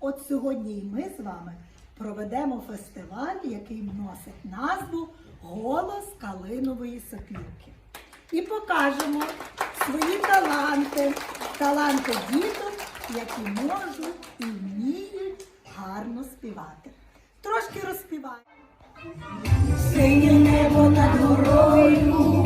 От сьогодні ми з вами проведемо фестиваль, який носить назву Голос Калинової сопілки. І покажемо свої таланти, таланти діток, які можуть і вміють гарно співати. Трошки розспіваємо. Синє небо над горою,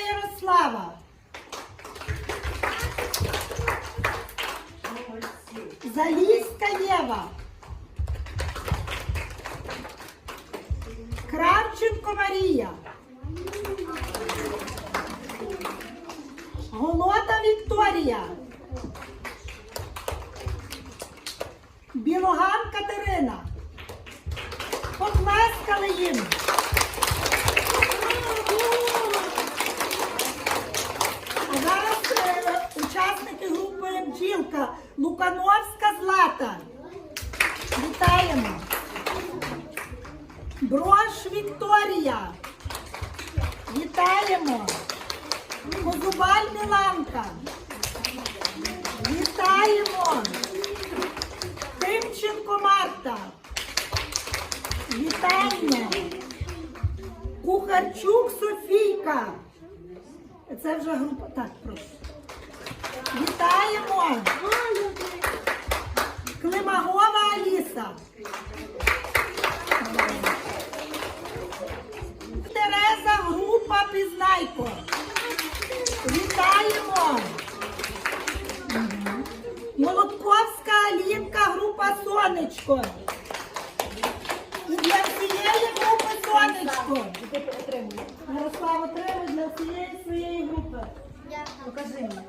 Ярослава. Залізька Єва. Кравченко Марія. Лукановська Злата. Вітаємо. Брош Вікторія. Вітаємо. Козубаль Міланка. Вітаємо. Тимченко Марта. Вітаємо. Кухарчук Софійка. Це вже група. Так, прошу. Вітаємо. Вітаємо. Молотковська Алінка, група Сонечко. І для всієї групи Сонечко. Ярослав отримує для всієї своєї групи. Покажи мені.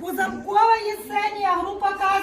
Пузамкова Єсенія, група Казочка.